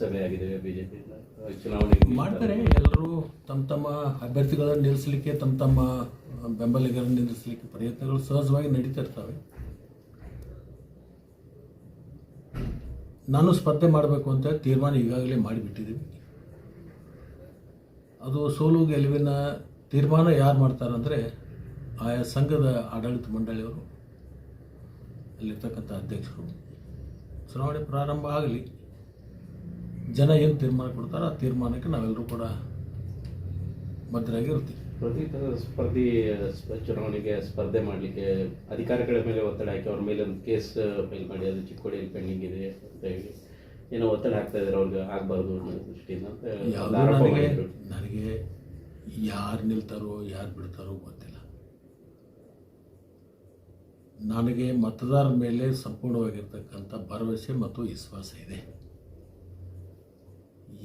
ಸಭೆ ಆಗಿದೆ ಬಿಜೆಪಿಯಿಂದ ಚುನಾವಣೆಗೆ ಮಾಡ್ತಾರೆ. ಎಲ್ಲರೂ ತಮ್ಮ ತಮ್ಮ ಅಭ್ಯರ್ಥಿಗಳನ್ನು ನಿಲ್ಲಿಸಲಿಕ್ಕೆ, ತಮ್ಮ ತಮ್ಮ ಬೆಂಬಲಿಗರನ್ನು ನಿಲ್ಲಿಸಲಿಕ್ಕೆ ಪ್ರಯತ್ನಗಳು ಸಹಜವಾಗಿ ನಡೀತಾ ಇರ್ತವೆ. ನಾನು ಸ್ಪರ್ಧೆ ಮಾಡಬೇಕು ಅಂತ ತೀರ್ಮಾನ ಈಗಾಗಲೇ ಮಾಡಿಬಿಟ್ಟಿದ್ದೀವಿ ಅದು ಸೋಲು ಗೆಲುವಿನ ತೀರ್ಮಾನ ಯಾರು ಮಾಡ್ತಾರಂದರೆ ಆಯಾ ಸಂಘದ ಆಡಳಿತ ಮಂಡಳಿಯವರು, ಅಲ್ಲಿರ್ತಕ್ಕಂಥ ಅಧ್ಯಕ್ಷರು. ಚುನಾವಣೆ ಪ್ರಾರಂಭ ಆಗಲಿ. ಜನ ಏನು ತೀರ್ಮಾನ ಕೊಡ್ತಾರೋ ಆ ತೀರ್ಮಾನಕ್ಕೆ ನಾವೆಲ್ಲರೂ ಕೂಡ ಬದ್ಧರಾಗಿರ್ತೀವಿ. ಪ್ರತಿ ಸ್ಪರ್ಧಿ ಸ್ಪ- ಚುನಾವಣೆಗೆ ಸ್ಪರ್ಧೆ ಮಾಡಲಿಕ್ಕೆ ಅಧಿಕಾರಿಗಳ ಮೇಲೆ ಒತ್ತಡ ಹಾಕಿ ಅವ್ರ ಮೇಲೆ ಒಂದು ಕೇಸ್ ಫೈಲ್ ಮಾಡಿ ಅದು ಚಿಕ್ಕೋಡಿಯಲ್ಲಿ ಪೆಂಡಿಂಗ್ ಇದೆ ಅಂತ ಹೇಳಿ. ಏನೋ ಒತ್ತಡ ಹಾಕ್ತಾ ಇದ್ದಾರೆ ಅವ್ರಿಗೆ ಆಗಬಾರ್ದು ಅನ್ನೋ ದೃಷ್ಟಿಯಿಂದ ಅಂತ ಆರೋಪ ನನಗೆ ಮಾಡಿದ್ರು. ನನಗೆ ಯಾರು ನಿಲ್ತಾರೋ ಯಾರು ಬಿಡ್ತಾರೋ ಗೊತ್ತಿಲ್ಲ. ನನಗೆ ಮತದಾರರ ಮೇಲೆ ಸಂಪೂರ್ಣವಾಗಿರ್ತಕ್ಕಂಥ ಭರವಸೆ ಮತ್ತು ವಿಶ್ವಾಸ ಇದೆ.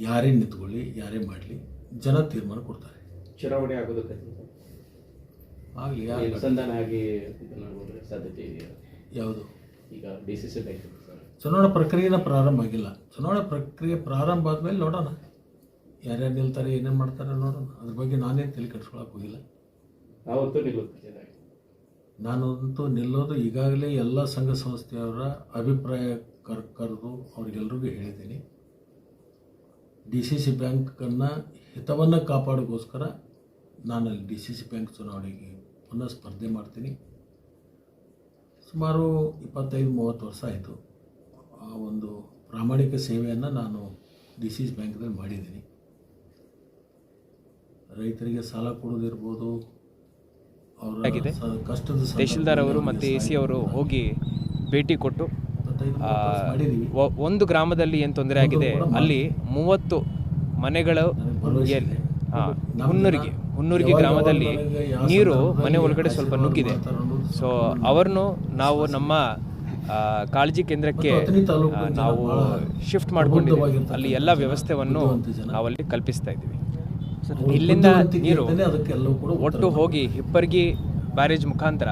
ಯಾರೇ ನಿಂತ್ಕೊಳ್ಳಿ ಯಾರೇ ಮಾಡಲಿ ಜನ ತೀರ್ಮಾನ ಕೊಡ್ತಾರೆ. ಚುನಾವಣೆ ಆಗೋದಕ್ಕೆ ಆಗಲಿ ಯಾರು ಅನುಸಂಧಾನ ಆಗಿ ಸಾಧ್ಯತೆ ಇದೆಯಾ ಯಾವುದು? ಈಗ ಡಿ ಸಿ ಸಿ ಚುನಾವಣಾ ಪ್ರಕ್ರಿಯೆನ ಪ್ರಾರಂಭ ಆಗಿಲ್ಲ. ಚುನಾವಣಾ ಪ್ರಕ್ರಿಯೆ ಪ್ರಾರಂಭ ಆದಮೇಲೆ ನೋಡೋಣ. ಯಾರ್ಯಾರು ನಿಲ್ತಾರೆ ಏನೇನು ಮಾಡ್ತಾರೆ ನೋಡೋಣ. ಅದ್ರ ಬಗ್ಗೆ ನಾನೇನು ತಲೆ ಕೆಡ್ಸ್ಕೊಳಕ್ಕೆ ಹೋಗಿಲ್ಲ. ನಾನಂತೂ ನಿಲ್ಲೋದು ಈಗಾಗಲೇ ಎಲ್ಲ ಸಂಘ ಸಂಸ್ಥೆಯವರ ಅಭಿಪ್ರಾಯ ಕರ್ ಕರೆದು ಅವ್ರಿಗೆಲ್ರಿಗೂ ಹೇಳಿದ್ದೀನಿ. ಡಿ ಸಿ ಸಿ ಬ್ಯಾಂಕನ್ನು ಹಿತವನ್ನು ಕಾಪಾಡೋಕ್ಕೋಸ್ಕರ ನಾನು ಅಲ್ಲಿ ಡಿ ಸಿ ಸಿ ಬ್ಯಾಂಕ್ ಚುನಾವಣೆಗೆ ಪುನಃ ಸ್ಪರ್ಧೆ ಮಾಡ್ತೀನಿ. ಸುಮಾರು ಇಪ್ಪತ್ತೈದು ಮೂವತ್ತು ವರ್ಷ ಆಯಿತು. ಆ ಒಂದು ಪ್ರಾಮಾಣಿಕ ಸೇವೆಯನ್ನು ನಾನು ಡಿ ಸಿ ಸಿ ಬ್ಯಾಂಕ್ದಲ್ಲಿ ಮಾಡಿದ್ದೀನಿ. ರೈತರಿಗೆ ಸಾಲ ಕೊಡೋದಿರ್ಬೋದು ಅವರ ಕಷ್ಟದ ತಹಶೀಲ್ದಾರ್ ಅವರು ಮತ್ತು ಎ ಸಿ ಅವರು ಹೋಗಿ ಭೇಟಿ ಕೊಟ್ಟು ಒಂದು ಗ್ರಾಮದಲ್ಲಿ ಏನು ತೊಂದರೆ ಆಗಿದೆ? ಅಲ್ಲಿ ಮೂವತ್ತು ಮನೆಗಳು ಹುನ್ನೂರಿಗೆ ಹುನ್ನೂರಿಗೆ ಗ್ರಾಮದಲ್ಲಿ ನೀರು ಮನೆ ಒಳಗಡೆ ಸ್ವಲ್ಪ ನುಗ್ಗಿದೆ. ಸೊ ಅವ್ರನ್ನು ನಾವು ನಮ್ಮ ಕಾಳಜಿ ಕೇಂದ್ರಕ್ಕೆ ನಾವು ಶಿಫ್ಟ್ ಮಾಡ್ಕೊಂಡಿದ್ದೀವಿ. ಅಲ್ಲಿ ಎಲ್ಲ ವ್ಯವಸ್ಥೆಯನ್ನು. ನಾವಲ್ಲಿ ಕಲ್ಪಿಸ್ತಾ ಇದ್ದೀವಿ. ಇಲ್ಲಿಂದ ನೀರು ಒಟ್ಟು ಹೋಗಿ ಹಿಪ್ಪರ್ಗಿ ಬ್ಯಾರೇಜ್ ಮುಖಾಂತರ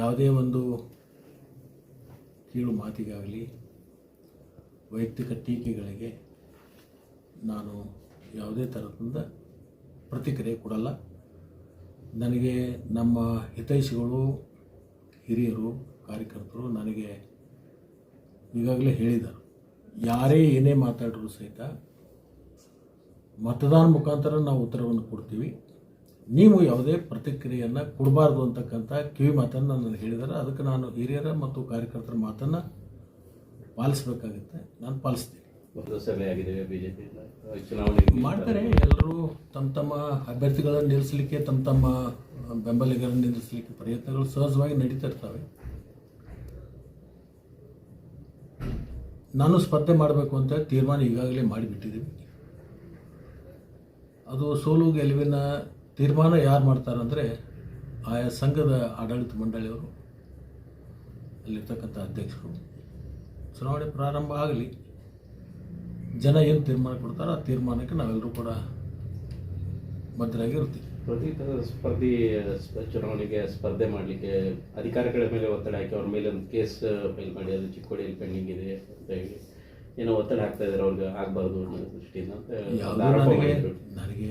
ಯಾವುದೇ ಒಂದು ಕೀಳು ಮಾತಿಗಾಗಲಿ, ವೈಯಕ್ತಿಕ ಟೀಕೆಗಳಿಗೆ ನಾನು ಯಾವುದೇ ಥರದಿಂದ ಪ್ರತಿಕ್ರಿಯೆ ಕೊಡಲ್ಲ. ನನಗೆ ನಮ್ಮ ಹಿತೈಷಿಗಳು, ಹಿರಿಯರು, ಕಾರ್ಯಕರ್ತರು ನನಗೆ ಈಗಾಗಲೇ ಹೇಳಿದರು ಯಾರೇ ಏನೇ ಮಾತಾಡಿದ್ರು ಸಹಿತ ಮತದಾನ ಮುಖಾಂತರ ನಾವು ಉತ್ತರವನ್ನು ಕೊಡ್ತೀವಿ. ನೀವು ಯಾವುದೇ ಪ್ರತಿಕ್ರಿಯೆಯನ್ನು ಕೊಡಬಾರ್ದು ಅಂತಕ್ಕಂಥ ಕಿವಿ ಮಾತನ್ನು ನಾನು ಹೇಳಿದ್ದಾರೆ ಅದಕ್ಕೆ ನಾನು ಹಿರಿಯರ ಮತ್ತು ಕಾರ್ಯಕರ್ತರ ಮಾತನ್ನು ಪಾಲಿಸಬೇಕಾಗುತ್ತೆ. ನಾನು ಪಾಲಿಸ್ತೀನಿ. ಮಾಡ್ತಾರೆ. ಎಲ್ಲರೂ ತಮ್ಮ ತಮ್ಮ ಅಭ್ಯರ್ಥಿಗಳನ್ನು ನಿಲ್ಲಿಸಲಿಕ್ಕೆ ತಮ್ಮ ತಮ್ಮ ಬೆಂಬಲಿಗರನ್ನು ನಿಲ್ಲಿಸಲಿಕ್ಕೆ ಪ್ರಯತ್ನಗಳು ಸಹಜವಾಗಿ ನಡೀತಾ ಇರ್ತವೆ. ನಾನು ಸ್ಪರ್ಧೆ ಮಾಡಬೇಕು ಅಂತ ತೀರ್ಮಾನ ಈಗಾಗಲೇ ಮಾಡಿಬಿಟ್ಟಿದ್ದೀವಿ ಅದು ಸೋಲು ಗೆಲುವಿನ ತೀರ್ಮಾನ ಯಾರು ಮಾಡ್ತಾರಂದರೆ ಆಯಾ ಸಂಘದ ಆಡಳಿತ ಮಂಡಳಿಯವರು ಅಲ್ಲಿರ್ತಕ್ಕಂಥ ಅಧ್ಯಕ್ಷರು. ಚುನಾವಣೆ ಪ್ರಾರಂಭ ಆಗಲಿ ಜನ ಏನು ತೀರ್ಮಾನ ಕೊಡ್ತಾರೋ ಆ ತೀರ್ಮಾನಕ್ಕೆ ನಾವೆಲ್ಲರೂ ಕೂಡ ಬದ್ಧರಾಗಿರ್ತೀವಿ. ಪ್ರತಿ ಸ್ಪರ್ಧಿ ಸ್ಪ- ಚುನಾವಣೆಗೆ ಸ್ಪರ್ಧೆ ಮಾಡಲಿಕ್ಕೆ ಅಧಿಕಾರಿಗಳ ಮೇಲೆ ಒತ್ತಡ ಹಾಕಿ ಅವ್ರ ಮೇಲೆ ಒಂದು ಕೇಸ್ ಫೈಲ್ ಮಾಡಿ ಅದು ಚಿಕ್ಕೋಡಿಯಲ್ಲಿ ಪೆಂಡಿಂಗ್ ಇದೆ ಅಂತ ಹೇಳಿ. ಏನೋ ಒತ್ತಡ ಹಾಕ್ತಾ ಇದ್ದಾರೆ ಅವ್ರಿಗೆ ಆಗಬಾರ್ದು ಅನ್ನೋ ದೃಷ್ಟಿಯಿಂದ ನನಗೆ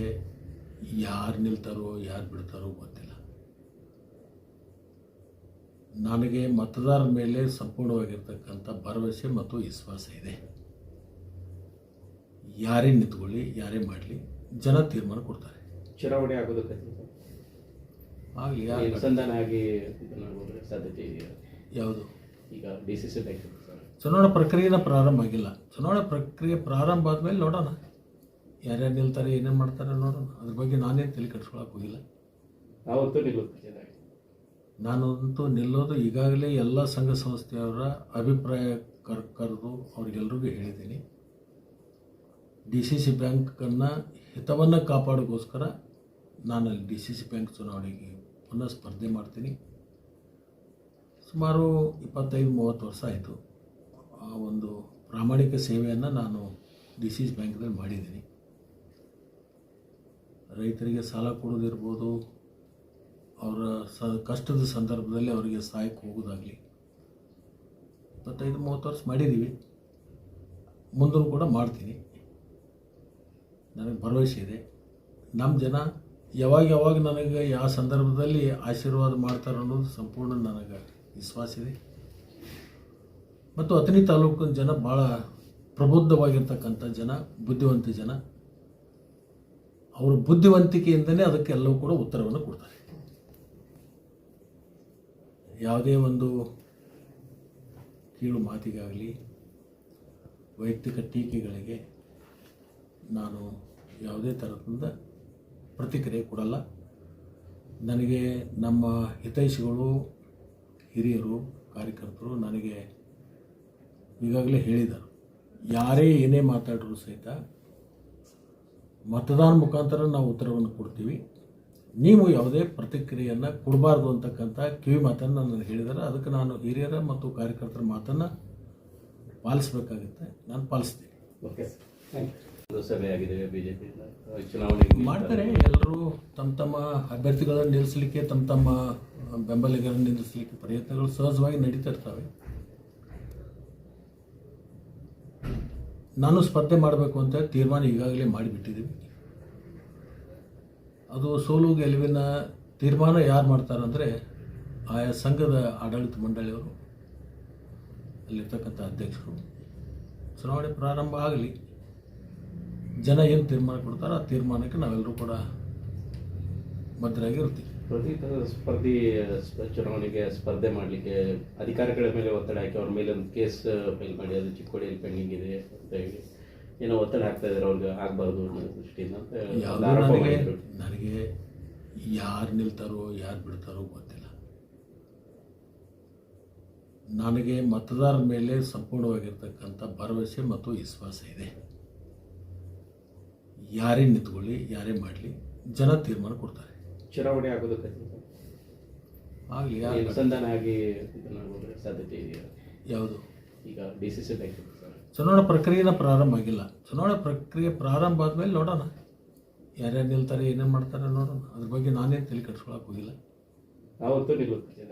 ಯಾರು ನಿಲ್ತಾರೋ ಯಾರು ಬಿಡ್ತಾರೋ ಗೊತ್ತಿಲ್ಲ. ನನಗೆ ಮತದಾರರ ಮೇಲೆ ಸಂಪೂರ್ಣವಾಗಿರ್ತಕ್ಕಂಥ ಭರವಸೆ ಮತ್ತು ವಿಶ್ವಾಸ ಇದೆ. ಯಾರೇ ನಿಂತ್ಕೊಳ್ಳಿ ಯಾರೇ ಮಾಡಲಿ ಜನ ತೀರ್ಮಾನ ಕೊಡ್ತಾರೆ. ಚುನಾವಣೆ ಆಗೋದಕ್ಕೆ ಆಗಲಿ ಅನುಸಂಧಾನ ಆಗಿ ಸಾಧ್ಯತೆ ಇದೆಯಾ? ಯಾವುದು? ಈಗ ಡಿ ಸಿ ಸಿ ಚುನಾವಣಾ ಪ್ರಕ್ರಿಯೆನ ಪ್ರಾರಂಭ ಆಗಿಲ್ಲ. ಚುನಾವಣಾ ಪ್ರಕ್ರಿಯೆ ಪ್ರಾರಂಭ ಆದಮೇಲೆ ನೋಡೋಣ. ಯಾರ್ಯಾರು ನಿಲ್ತಾರೆ ಏನೇನು ಮಾಡ್ತಾರೆ ನೋಡೋಣ ಅದ್ರ ಬಗ್ಗೆ ನಾನೇ ತಲೆ ಕೆಡ್ಸ್ಕೊಳಕ್ಕೆ ಹೋಗಿಲ್ಲ. ನಾನಂತೂ ನಿಲ್ಲೋದು ಈಗಾಗಲೇ ಎಲ್ಲ ಸಂಘ ಸಂಸ್ಥೆಯವರ ಅಭಿಪ್ರಾಯ ಕರ್ ಕರೆದು ಅವ್ರಿಗೆಲ್ರಿಗೂ ಹೇಳಿದ್ದೀನಿ. ಡಿ ಸಿ ಸಿ ಬ್ಯಾಂಕನ್ನು ಹಿತವನ್ನು ಕಾಪಾಡೋಕ್ಕೋಸ್ಕರ ನಾನು ಅಲ್ಲಿ ಡಿ ಸಿ ಸಿ ಬ್ಯಾಂಕ್ ಚುನಾವಣೆಗೆ ಪುನಃ ಸ್ಪರ್ಧೆ ಮಾಡ್ತೀನಿ. ಸುಮಾರು ಇಪ್ಪತ್ತೈದು ಮೂವತ್ತು ವರ್ಷ ಆಯಿತು. ಆ ಒಂದು ಪ್ರಾಮಾಣಿಕ ಸೇವೆಯನ್ನು ನಾನು ಡಿ ಸಿ ಸಿ ಬ್ಯಾಂಕ್ದಲ್ಲಿ ಮಾಡಿದ್ದೀನಿ. ರೈತರಿಗೆ ಸಾಲ ಕೊಡೋದಿರ್ಬೋದು ಅವರ ಸ, ಕಷ್ಟದ ಸಂದರ್ಭದಲ್ಲಿ ಅವರಿಗೆ ಸಹಾಯಕ್ಕೆ ಹೋಗೋದಾಗಲಿ ಇಪ್ಪತ್ತೈದು, ಮೂವತ್ತು ವರ್ಷ ಮಾಡಿದ್ದೀವಿ. ಮುಂದೂ ಕೂಡ ಮಾಡ್ತೀನಿ. ನನಗೆ ಭರವಸೆ ಇದೆ. ನಮ್ಮ ಜನ ಯಾವಾಗ ಯಾವಾಗ ನನಗೆ ಯಾವ ಸಂದರ್ಭದಲ್ಲಿ ಆಶೀರ್ವಾದ ಮಾಡ್ತಾರೆ ಅನ್ನೋದು ಸಂಪೂರ್ಣ ನನಗೆ ವಿಶ್ವಾಸ ಇದೆ. ಮತ್ತು ಅಥಣಿ ತಾಲೂಕಿನ ಜನ ಭಾಳ ಪ್ರಬುದ್ಧವಾಗಿರ್ತಕ್ಕಂಥ ಜನ, ಬುದ್ಧಿವಂತ ಜನ. ಅವರ ಬುದ್ಧಿವಂತಿಕೆಯಿಂದಲೇ ಅದಕ್ಕೆಲ್ಲವೂ ಕೂಡ ಉತ್ತರವನ್ನು ಕೊಡ್ತಾರೆ. ಯಾವುದೇ ಒಂದು ಕೀಳು ಮಾತಿಗಾಗಲಿ, ವೈಯಕ್ತಿಕ ಟೀಕೆಗಳಿಗೆ ನಾನು ಯಾವುದೇ ಥರದಿಂದ ಪ್ರತಿಕ್ರಿಯೆ ಕೊಡಲ್ಲ. ನನಗೆ ನಮ್ಮ ಹಿತೈಷಿಗಳು, ಹಿರಿಯರು, ಕಾರ್ಯಕರ್ತರು ನನಗೆ ಈಗಾಗಲೇ ಹೇಳಿದರು ಯಾರೇ ಏನೇ ಮಾತಾಡಿದ್ರು ಸಹಿತ ಮತದಾನ ಮುಖಾಂತರ ನಾವು ಉತ್ತರವನ್ನು ಕೊಡ್ತೀವಿ. ನೀವು ಯಾವುದೇ ಪ್ರತಿಕ್ರಿಯೆಯನ್ನು ಕೊಡಬಾರ್ದು ಅಂತಕ್ಕಂಥ ಕಿವಿ ಮಾತನ್ನು ನಾನು ಹೇಳಿದರೆ ಅದಕ್ಕೆ ನಾನು ಹಿರಿಯರ ಮತ್ತು ಕಾರ್ಯಕರ್ತರ ಮಾತನ್ನು ಪಾಲಿಸಬೇಕಾಗುತ್ತೆ. ನಾನು ಪಾಲಿಸ್ತೀನಿ. ಓಕೆ ಮಾಡ್ತಾರೆ. ಎಲ್ಲರೂ ತಮ್ಮ ತಮ್ಮ ಅಭ್ಯರ್ಥಿಗಳನ್ನು ನಿಲ್ಲಿಸಲಿಕ್ಕೆ ತಮ್ಮ ತಮ್ಮ ಬೆಂಬಲಿಗರನ್ನು ನಿಲ್ಲಿಸಲಿಕ್ಕೆ ಪ್ರಯತ್ನಗಳು ಸಹಜವಾಗಿ ನಡೀತಾ ಇರ್ತವೆ. ನಾನು ಸ್ಪರ್ಧೆ ಮಾಡಬೇಕು ಅಂತ ತೀರ್ಮಾನ ಈಗಾಗಲೇ ಮಾಡಿಬಿಟ್ಟಿದ್ದೀವಿ ಅದು ಸೋಲು ಗೆಲುವಿನ ತೀರ್ಮಾನ ಯಾರು ಮಾಡ್ತಾರಂದರೆ ಆಯಾ ಸಂಘದ ಆಡಳಿತ ಮಂಡಳಿಯವರು, ಅಲ್ಲಿರ್ತಕ್ಕಂಥ ಅಧ್ಯಕ್ಷರು. ಚುನಾವಣೆ ಪ್ರಾರಂಭ ಆಗಲಿ, ಜನ ಏನು ತೀರ್ಮಾನ ಕೊಡ್ತಾರೋ ಆ ತೀರ್ಮಾನಕ್ಕೆ ನಾವೆಲ್ಲರೂ ಕೂಡ ಭದ್ರಾಗಿರ್ತೀವಿ ಪ್ರತಿ ಸ್ಪರ್ಧಿ ಸ್ಪ- ಚುನಾವಣೆಗೆ ಸ್ಪರ್ಧೆ ಮಾಡಲಿಕ್ಕೆ ಅಧಿಕಾರಿಗಳ ಮೇಲೆ ಒತ್ತಡ ಹಾಕಿ ಅವ್ರ ಮೇಲೆ ಒಂದು ಕೇಸ್ ಫೈಲ್ ಮಾಡಿ ಅದು ಚಿಕ್ಕೋಡಿಯಲ್ಲಿ ಪೆಂಡಿಂಗ್ ಇದೆ ಅಂತ ಹೇಳಿ ಏನೋ ಒತ್ತಡ ಹಾಕ್ತಾ ಇದ್ದಾರೆ ಅವ್ರಿಗೆ ಆಗಬಾರ್ದು ಅನ್ನೋ ದೃಷ್ಟಿಯಿಂದ ಅಂತ ಆರೋಪ ಮಾಡಿದ್ರು. ನನಗೆ ಯಾರು ನಿಲ್ತಾರೋ ಯಾರು ಬಿಡ್ತಾರೋ ಗೊತ್ತಿಲ್ಲ. ನನಗೆ ಮತದಾರರ ಮೇಲೆ ಸಂಪೂರ್ಣವಾಗಿರ್ತಕ್ಕಂಥ ಭರವಸೆ ಮತ್ತು ವಿಶ್ವಾಸ ಇದೆ. ಯಾರೇ ನಿಂತ್ಕೊಳ್ಳಿ ಯಾರೇ ಮಾಡಲಿ ಜನ ತೀರ್ಮಾನ ಕೊಡ್ತಾರೆ. ಚುನಾವಣೆ ಆಗೋದಕ್ಕೆ ಆಗಲಿ ಆಗಲಿ. ಯಾರು ಅನುಸಂಧಾನ ಆಗಿ ಇದನ್ನಾಗೋದ್ರೆ ಸಾಧ್ಯತೆ ಇದೆಯಾ? ಯಾವುದು? ಈಗ D C C bank sir. ಚುನಾವಣಾ ಪ್ರಕ್ರಿಯೆನ ಪ್ರಾರಂಭ ಆಗಿಲ್ಲ. ಚುನಾವಣಾ ಪ್ರಕ್ರಿಯೆ ಪ್ರಾರಂಭ ಆದಮೇಲೆ ನೋಡೋಣ. ಯಾರ್ಯಾರು ನಿಲ್ತಾರೆ ಏನೇನು ಮಾಡ್ತಾರೆ ನೋಡೋಣ. ಅದ್ರ ಬಗ್ಗೆ ನಾನೇನು ತಲೆ ಕೆಡ್ಸ್ಕೊಳಕ್ಕೆ ಹೋಗಿಲ್ಲ. ನಿಲ್ಲುತ್ತೆ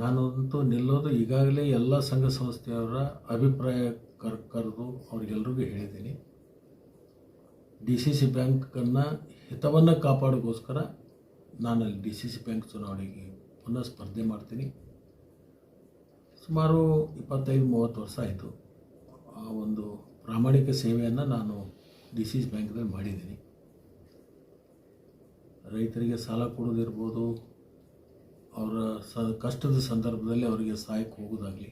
ನಾನಂತೂ ನಿಲ್ಲೋದು ಈಗಾಗಲೇ ಎಲ್ಲ ಸಂಘ ಸಂಸ್ಥೆಯವರ ಅಭಿಪ್ರಾಯ ಕರ್ ಕರೆದು ಅವ್ರಿಗೆಲ್ರಿಗೂ ಹೇಳಿದ್ದೀನಿ. ಡಿ ಸಿ ಸಿ ಬ್ಯಾಂಕನ್ನು ಹಿತವನ್ನು ಕಾಪಾಡೋಕ್ಕೋಸ್ಕರ ನಾನು ಅಲ್ಲಿ ಡಿ ಸಿ ಸಿ ಬ್ಯಾಂಕ್ ಚುನಾವಣೆಗೆ ಪುನಃ ಸ್ಪರ್ಧೆ ಮಾಡ್ತೀನಿ. ಸುಮಾರು ಇಪ್ಪತ್ತೈದು, ಮೂವತ್ತು ವರ್ಷ ಆಯಿತು. ಆ ಒಂದು ಪ್ರಾಮಾಣಿಕ ಸೇವೆಯನ್ನು ನಾನು ಡಿ ಸಿ ಸಿ ಬ್ಯಾಂಕ್ದಲ್ಲಿ ಮಾಡಿದ್ದೀನಿ. ರೈತರಿಗೆ ಸಾಲ ಕೊಡೋದಿರ್ಬೋದು ಅವರ ಸ, ಕಷ್ಟದ ಸಂದರ್ಭದಲ್ಲಿ ಅವರಿಗೆ ಸಹಾಯಕ್ಕೆ ಹೋಗೋದಾಗಲಿ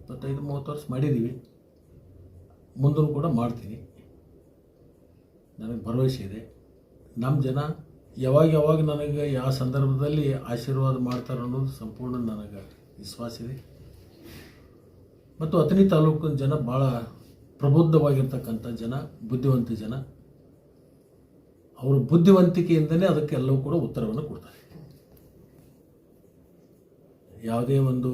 ಇಪ್ಪತ್ತೈದು, ಮೂವತ್ತು ವರ್ಷ ಮಾಡಿದ್ದೀವಿ. ಮುಂದೂ ಕೂಡ ಮಾಡ್ತೀನಿ. ನನಗೆ ಭರವಸೆ ಇದೆ. ನಮ್ಮ ಜನ ಯಾವಾಗ ಯಾವಾಗ ನನಗೆ ಯಾವ ಸಂದರ್ಭದಲ್ಲಿ ಆಶೀರ್ವಾದ ಮಾಡ್ತಾರೆ ಅನ್ನೋದು ಸಂಪೂರ್ಣ ನನಗೆ ವಿಶ್ವಾಸ ಇದೆ. ಮತ್ತು ಅಥಣಿ ತಾಲೂಕಿನ ಜನ ಭಾಳ ಪ್ರಬುದ್ಧವಾಗಿರ್ತಕ್ಕಂಥ ಜನ, ಬುದ್ಧಿವಂತ ಜನ. ಅವರ ಬುದ್ಧಿವಂತಿಕೆಯಿಂದಲೇ ಅದಕ್ಕೆ ಎಲ್ಲವೂ ಕೂಡ ಉತ್ತರವನ್ನು ಕೊಡ್ತಾರೆ. ಯಾವುದೇ ಒಂದು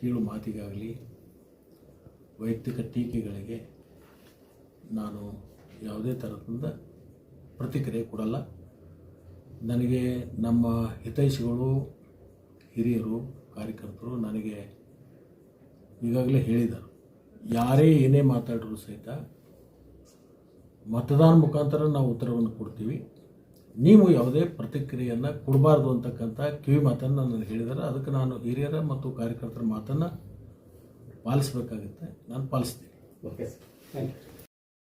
ಕೀಳು ಮಾತಿಗಾಗಲಿ, ವೈಯಕ್ತಿಕ ಟೀಕೆಗಳಿಗೆ ನಾನು ಯಾವುದೇ ಥರದಿಂದ ಪ್ರತಿಕ್ರಿಯೆ ಕೊಡಲ್ಲ. ನನಗೆ ನಮ್ಮ ಹಿತೈಷಿಗಳು, ಹಿರಿಯರು, ಕಾರ್ಯಕರ್ತರು ನನಗೆ ಈಗಾಗಲೇ ಹೇಳಿದರು. ಯಾರೇ ಏನೇ ಮಾತಾಡಿದ್ರು ಸಹಿತ ಮತದಾನ ಮುಖಾಂತರ ನಾವು ಉತ್ತರವನ್ನು ಕೊಡ್ತೀವಿ. ನೀವು ಯಾವುದೇ ಪ್ರತಿಕ್ರಿಯೆಯನ್ನು ಕೊಡಬಾರ್ದು ಅಂತಕ್ಕಂಥ ಕಿವಿ ಮಾತನ್ನು ನಾನು ಹೇಳಿದಾರೆ ಅದಕ್ಕೆ ನಾನು ಹಿರಿಯರ ಮತ್ತು ಕಾರ್ಯಕರ್ತರ ಮಾತನ್ನು ಪಾಲಿಸಬೇಕಾಗುತ್ತೆ. ನಾನು ಪಾಲಿಸ್ತೀನಿ. Okay thank you